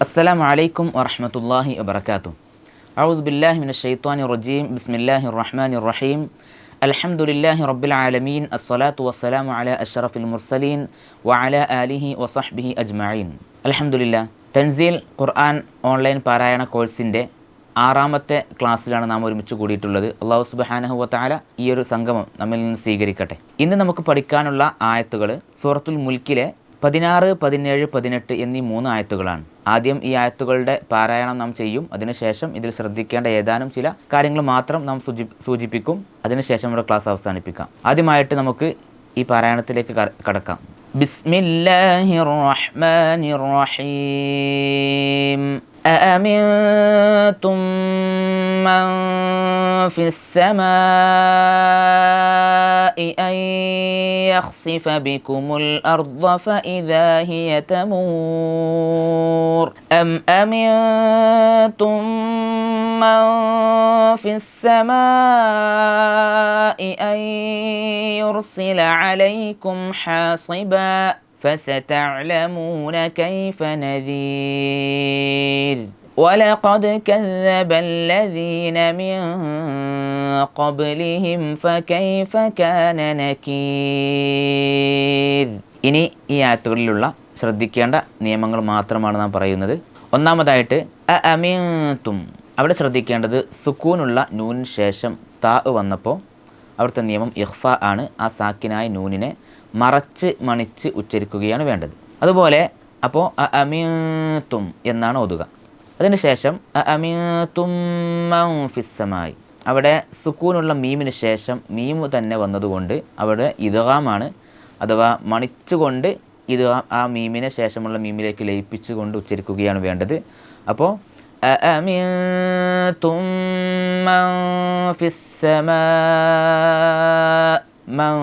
السلام عليكم ورحمة الله وبركاته أعوذ بالله من الشيطان الرجيم بسم الله الرحمن الرحيم الحمد لله رب العالمين الصلاة والسلام على أشرف المرسلين وعلى آله وصحبه أجمعين الحمد لله തൻസീൽ ഖുർആൻ online പാരായണ കോഴ്സിൻ്റെ ആറാമത്തെ ക്ലാസ്സിലാണ് നാം ഒരുമിച്ച് കൂടിയിട്ടുള്ളത് അള്ളാഹു സുബാനഹു വത്താല ഈ ഒരു സംഗമം നമ്മിൽ നിന്ന് സ്വീകരിക്കട്ടെ ഇന്ന് നമുക്ക് പഠിക്കാനുള്ള ആയത്തുകൾ സൂറത്തുൽ മുൽക്കിലെ പതിനാറ് പതിനേഴ് പതിനെട്ട് എന്നീ മൂന്ന് ആയത്തുകളാണ്. ആദ്യം ഈ ആയത്തുകളുടെ പാരായണം നാം ചെയ്യും. അതിനുശേഷം ഇതിൽ ശ്രദ്ധിക്കേണ്ട ഏതാനും ചില കാര്യങ്ങൾ മാത്രം നാം സൂചി സൂചിപ്പിക്കും. അതിനുശേഷം നമ്മുടെ ക്ലാസ് അവസാനിപ്പിക്കാം. ആദ്യമായിട്ട് നമുക്ക് ഈ പാരായണത്തിലേക്ക് കടക്കാം. ബിസ്മില്ലാഹിർ റഹ്മാനിർ റഹീം. أأمنتم من في السماء أن يخسف بكم الأرض فإذا هي تمور؟ أم أمنتم من في السماء أن يرسل عليكم حاصبا؟ فستعلمون كيف نذير ولقد كذب الذين من قبلهم فكيف كان نكير ഇനി ഈ ആയത്തുകളിലുള്ള ശ്രദ്ധിക്കേണ്ട നിയമങ്ങൾ മാത്രമാണ് നാം പറയുന്നത് ഒന്നാമതായിട്ട് അ അമീത്തും അവിടെ ശ്രദ്ധിക്കേണ്ടത് സുക്കൂനുള്ള നൂനിന് ശേഷം താ വന്നപ്പോൾ അവിടുത്തെ നിയമം ഇഹ്ഫ ആണ് ആ സാക്കിനായ നൂനിനെ മറച്ച് മണിച്ച് ഉച്ചരിക്കുകയാണ് വേണ്ടത് അതുപോലെ അപ്പോൾ അ അമീത്തും എന്നാണ് ഓതുക അതിനുശേഷം അ അമീത്തും മൗ ഫിസ്സമായി അവിടെ സുക്കൂനുള്ള മീമിന് ശേഷം മീമു തന്നെ വന്നതുകൊണ്ട് അവിടെ ഇതകാമാണ് അഥവാ മണിച്ചുകൊണ്ട് ഇത് ആ മീമിനെ ശേഷമുള്ള മീമിലേക്ക് ലയിപ്പിച്ചുകൊണ്ട് ഉച്ചരിക്കുകയാണ് വേണ്ടത് അപ്പോൾ أأمنتم من في السماء മൻ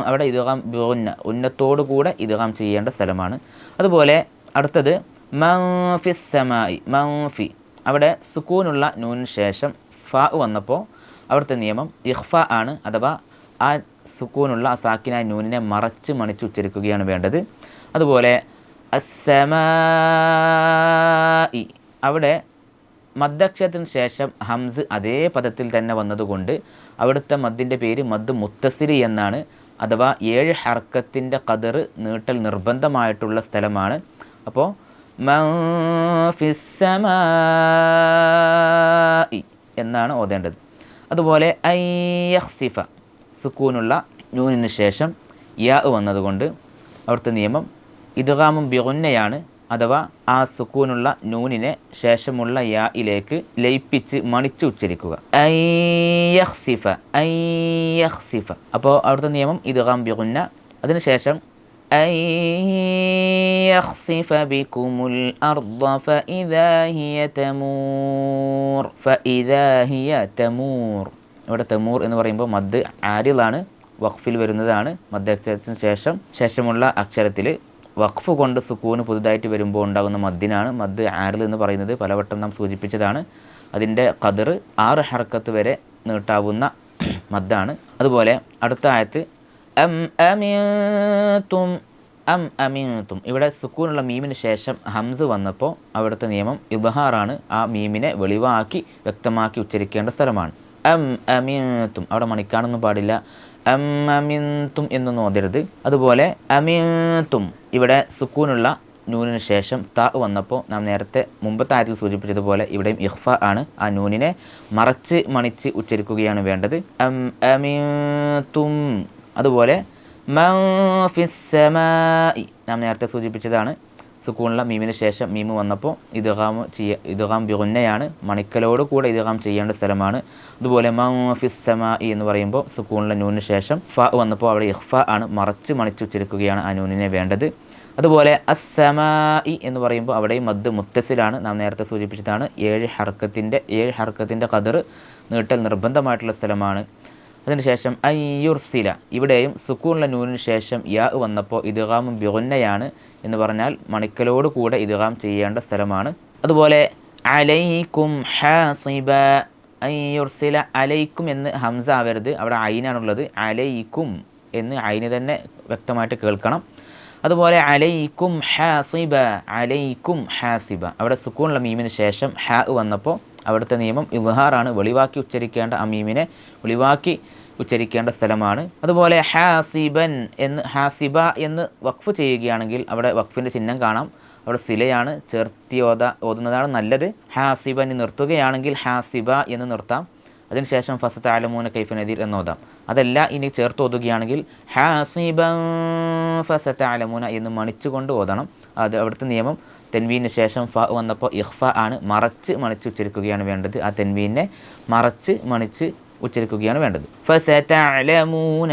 അവിടെ ഇതുകാം ഉന്ന ഉന്നത്തോടു കൂടെ ഇതുകാം ചെയ്യേണ്ട സ്ഥലമാണ്. അതുപോലെ അടുത്തത് മൗഫിസമായി മൗഫി അവിടെ സുക്കൂനുള്ള നൂനിന് ശേഷം ഫ വന്നപ്പോൾ അവിടുത്തെ നിയമം ഇഹ്ഫ ആണ് അഥവാ ആ സുക്കൂനുള്ള ആ സാക്കിനായ നൂനിനെ മറച്ച് മണിച്ച് ഉച്ചരിക്കുകയാണ് വേണ്ടത്. അതുപോലെ അസമായി അവിടെ മദ്ദക്ഷരത്തിന് ശേഷം ഹംസ് അതേ പദത്തിൽ തന്നെ വന്നതുകൊണ്ട് അവിടുത്തെ മദ്ദിന്റെ പേര് മദ് മുത്തസിരി എന്നാണ് അഥവാ ഏഴ് ഹർക്കത്തിന്റെ കതിർ നീട്ടൽ നിർബന്ധമായിട്ടുള്ള സ്ഥലമാണ്. അപ്പോൾ എന്നാണ് ഓതേണ്ടത്. അതുപോലെ ഐയഹ്സിഫ സുക്കൂനുള്ള നൂനിന് ശേഷം യാ വന്നതുകൊണ്ട് അവിടുത്തെ നിയമം ഇദ്ഗാമും ബിഗുന്നയാണ് അഥവാ ആ സുക്കൂനുള്ള നൂനിനെ ശേഷമുള്ള യാ ലയിപ്പിച്ച് മണിച്ച് ഉച്ചരിക്കുക. ഐയഹ്സിഫ ഐയഹ്സിഫ അപ്പോൾ അവിടുത്തെ നിയമം ഇത് കാമ്പികുന്ന അതിനുശേഷം ഇവിടെ തെമൂർ എന്ന് പറയുമ്പോൾ മദ് ആരിലാണ് വഖഫിൽ വരുന്നതാണ്. മദ്യത്തിന് ശേഷം ശേഷമുള്ള അക്ഷരത്തിൽ വഖഫ് കൊണ്ട് സുക്കൂന് പുതുതായിട്ട് വരുമ്പോൾ ഉണ്ടാകുന്ന മദ്ദിനാണ്. മദ് ആരിൽ എന്ന് പറയുന്നത് പലവട്ടം നാം സൂചിപ്പിച്ചതാണ്. അതിന്റെ കതിർ ആറ് ഹർക്കത്ത് വരെ നീട്ടാവുന്ന മദ്ദാണ്. അതുപോലെ അടുത്ത ആയത്ത് അം അമിയത്തും അം അമീത്തും. ഇവിടെ സുക്കൂനുള്ള മീമിന് ശേഷം ഹംസ് വന്നപ്പോൾ അവിടുത്തെ നിയമം ഇബഹാറാണ് ആ മീമിനെ വെളിവാക്കി വ്യക്തമാക്കി ഉച്ചരിക്കേണ്ട സ്ഥലമാണ്. അം അമീത്തും. അവിടെ മണിക്കാണൊന്നും പാടില്ല. അം അമിന്തും എന്നൊന്നും ഓതരുത് അതുപോലെ അമിന്തും ഇവിടെ സുക്കൂനുള്ള നൂനിന് ശേഷം ത വന്നപ്പോൾ നാം നേരത്തെ മുമ്പത്തെ ആയത്തിൽ സൂചിപ്പിച്ചതുപോലെ ഇവിടെയും ഇഹ്ഫ ആണ്. ആ നൂനിനെ മറച്ച് മണിച്ച് ഉച്ചരിക്കുകയാണ് വേണ്ടത്. അമീത്തും അതുപോലെ നാം നേരത്തെ സൂചിപ്പിച്ചതാണ്. സുക്കൂണുള്ള മീമിന് ശേഷം മീമ് വന്നപ്പോൾ ഇദ്ഗാം ചെയ്യ ഇദ്ഗാം ബിഗുന്നയാണ്. മണിക്കലോട് കൂടെ ഇദ്ഗാം ചെയ്യേണ്ട സ്ഥലമാണ്. അതുപോലെ മൗഫിസമായി എന്ന് പറയുമ്പോൾ സുക്കൂണുള്ള നൂനിന് ശേഷം ഫ വന്നപ്പോൾ അവിടെ ഇഹ്ഫ ആണ്. മറച്ച് മണിച്ച് ഉച്ചരിക്കുകയാണ് ആ നൂനിനെ വേണ്ടത്. അതുപോലെ അസ്സമായി എന്ന് പറയുമ്പോൾ അവിടെയും മദ് മുത്തസിലാണ് നാം നേരത്തെ സൂചിപ്പിച്ചതാണ്. ഏഴ് ഹർക്കത്തിന്റെ ഏഴ് ഹർക്കത്തിന്റെ കതിർ നീട്ടൽ നിർബന്ധമായിട്ടുള്ള സ്ഥലമാണ്. അതിനുശേഷം അയ്യുർസില ഇവിടെയും സുക്കൂണിലെ നൂനിന് ശേഷം യാ വന്നപ്പോൾ ഇദ്ഗാമും ബിഗുന്നയാണ് എന്ന് പറഞ്ഞാൽ മണിക്കലോട് കൂടെ ഇദ്ഗാം ചെയ്യേണ്ട സ്ഥലമാണ്. അതുപോലെ അലൈക്കും ഹാസിബ. അയ്യുർസില അലൈക്കും എന്ന് ഹംസ ആവരുത്. അവിടെ അയിനാണുള്ളത് അലൈക്കും എന്ന് അയിന് തന്നെ വ്യക്തമായിട്ട് കേൾക്കണം. അതുപോലെ അലൈക്കും ഹാസിബ. അലൈക്കും ഹാസിബ. അവിടെ സുക്കൂണുള്ള മീമിന് ശേഷം ഹാ വന്നപ്പോൾ അവിടുത്തെ നിയമം ഇവഹാറാണ് വെളിവാക്കി ഉച്ചരിക്കേണ്ട അമീമിനെ മീമിനെ വെളിവാക്കി ഉച്ചരിക്കേണ്ട സ്ഥലമാണ്. അതുപോലെ ഹാസിബൻ എന്ന് ഹാസിബ എന്ന് വഖഫ് ചെയ്യുകയാണെങ്കിൽ അവിടെ വഖഫിന്റെ ചിഹ്നം കാണാം. അവിടെ സിലയാണ് ചേർത്തി ഓത ഓതുന്നതാണ് നല്ലത്. ഹാസിബൻ നിർത്തുകയാണെങ്കിൽ ഹാസിബ എന്ന് നിർത്താം. അതിനുശേഷം ഫസത്ത് ആലമൂന കൈഫ നദീർ ഓതാം. അതല്ല ഇനി ചേർത്ത് ഓതുകയാണെങ്കിൽ ഹാസിബ ഫസത്ത് ആലമൂന എന്ന് മണിച്ചുകൊണ്ട് ഓതണം. അത് അവിടുത്തെ നിയമം. തെൻവീന് ശേഷം ഫ വന്നപ്പോൾ ഇഹ്ഫ ആണ് മറച്ച് മണിച്ച് ഉച്ചരിക്കുകയാണ് വേണ്ടത്. ആ തെൻവീനെ മറച്ച് മണിച്ച് ഉച്ചരിക്കുകയാണ് വേണ്ടത്. ഫസതഅലമൂന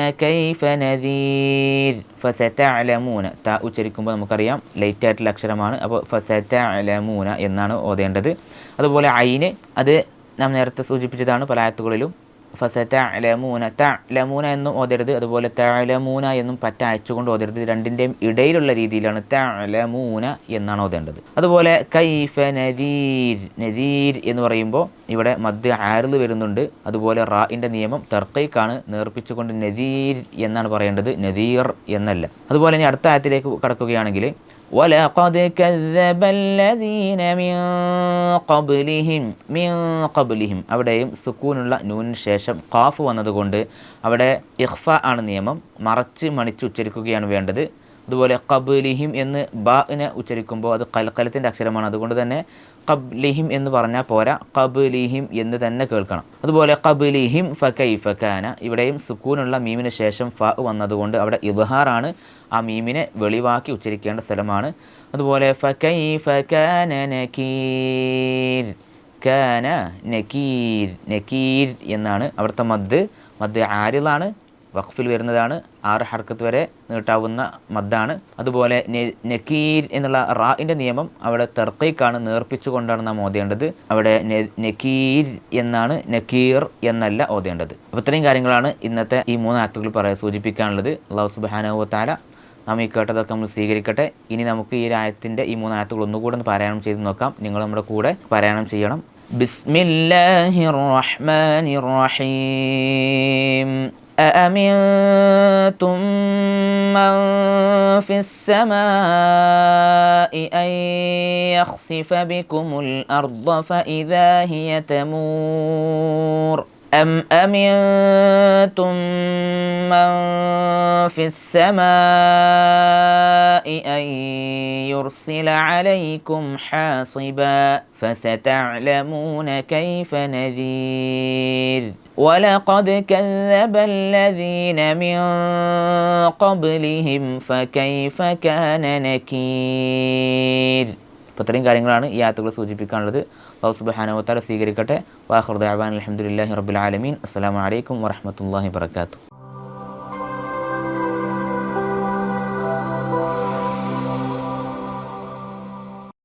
ത ഉച്ചരിക്കുമ്പോൾ നമുക്കറിയാം ലൈറ്റ് ആയിട്ടുള്ള അക്ഷരമാണ്. അപ്പോൾ ഫസതഅലമൂന എന്നാണ് ഓതേണ്ടത്. അതുപോലെ ഐന് അത് നാം നേരത്തെ സൂചിപ്പിച്ചതാണ് പല ആയത്തുകളിലും. ഫസത്ത ലമൂന ത ലമൂന എന്നും ഓതരുത്. അതുപോലെ തലമൂന എന്നും പറ്റ അയച്ചുകൊണ്ട് ഓതരുത്. രണ്ടിന്റെയും ഇടയിലുള്ള രീതിയിലാണ് തലമൂന എന്നാണ് ഓതേണ്ടത്. അതുപോലെ കൈഫ നദീർ നദീർ എന്ന് പറയുമ്പോൾ ഇവിടെ മദ് ആറിൽ വരുന്നുണ്ട്. അതുപോലെ റാഇന്റെ നിയമം തർക്കൈക്കാണ് നേർപ്പിച്ചുകൊണ്ട് നദീർ എന്നാണ് പറയേണ്ടത്. നദീർ എന്നല്ല. അതുപോലെ ഇനി അടുത്ത ആയത്തിലേക്ക് കടക്കുകയാണെങ്കിൽ ولقد كذب الذين من قبلهم من قبلهم അവിടെയും സുക്കൂനുള്ള നൂനിന് ശേഷം ഖാഫ് വന്നതുകൊണ്ട് അവിടെ ഇഖ്ഫ ആണ് നിയമം മറച്ച് മണിച്ച് ഉച്ചരിക്കുകയാണ് വേണ്ടത് അതുപോലെ കബ്ലിഹിം എന്ന് ബാഇനെ ഉച്ചരിക്കുമ്പോൾ അത് കൽക്കലത്തിന്റെ അക്ഷരമാണ്. അതുകൊണ്ട് തന്നെ കബ്ലിഹിം എന്ന് പറഞ്ഞാൽ പോരാ. കബ്ലിഹിം എന്ന് തന്നെ കേൾക്കണം. അതുപോലെ കബ്ലിഹിം ഫക്കൈ ഫക്കാന ഇവിടെയും സുക്കൂനുള്ള മീമിന് ശേഷം ഫ വന്നതുകൊണ്ട് അവിടെ ഇബഹാറാണ് ആ മീമിനെ വെളിവാക്കി ഉച്ചരിക്കേണ്ട സ്ഥലമാണ്. അതുപോലെ ഫക്കൈ ഫക്കാന നക്കീർ കാന എന്നാണ് അവിടുത്തെ മദ്. മദ് ആരിലാണ് വഖഫിൽ വരുന്നതാണ് ആറ് ഹർക്കത്ത് വരെ നീട്ടാവുന്ന മദ്ദാണ്. അതുപോലെ നക്കീർ എന്നുള്ള റാഇന്റെ നിയമം അവിടെ തെർക്കൈക്കാണ് നേർപ്പിച്ചുകൊണ്ടാണ് നാം ഓതേണ്ടത്. അവിടെ നക്കീർ എന്നാണ് നക്കീർ എന്നല്ല ഓതേണ്ടത്. അപ്പോൾ ഇത്രയും കാര്യങ്ങളാണ് ഇന്നത്തെ ഈ മൂന്ന് ആക്ടുകൾ പറയാൻ സൂചിപ്പിക്കാനുള്ളത്. അള്ളാഹു സുബാനോ താല നാം ഈ കേട്ടതൊക്കെ നമ്മൾ സ്വീകരിക്കട്ടെ. ഇനി നമുക്ക് ഈ ആയത്തിന്റെ ഈ മൂന്ന് ആയത്തുകൾ ഒന്നുകൂടെ ഒന്ന് പാരായണം ചെയ്ത് നോക്കാം. നിങ്ങൾ നമ്മുടെ കൂടെ പാരായണം ചെയ്യണം. ബിസ്മില്ലാഹിർ റഹ്മാനിർ റഹീം. أأمنتم من في السماء أن يخسف بكم الأرض فإذا هي تمور؟ أم أمنتم من في السماء أن يرسل عليكم حاصبا فستعلمون كيف نذير ولقد كذب الذين من قبلهم فكيف كان نكير അപ്പോൾ ഇത്രയും കാര്യങ്ങളാണ് ഈ ആത്തുകൾ സൂചിപ്പിക്കാനുള്ളത്. അള്ളാഹു സുബാനവത്താല സ്വീകരിക്കട്ടെ. വാഹുദ് അബാൻ അലഹമുല്ലാഹി റബുലാലമീൻ അസ്സാം വലൈക്കും വറഹമത്തല്ലാഹി വർക്കാത്തു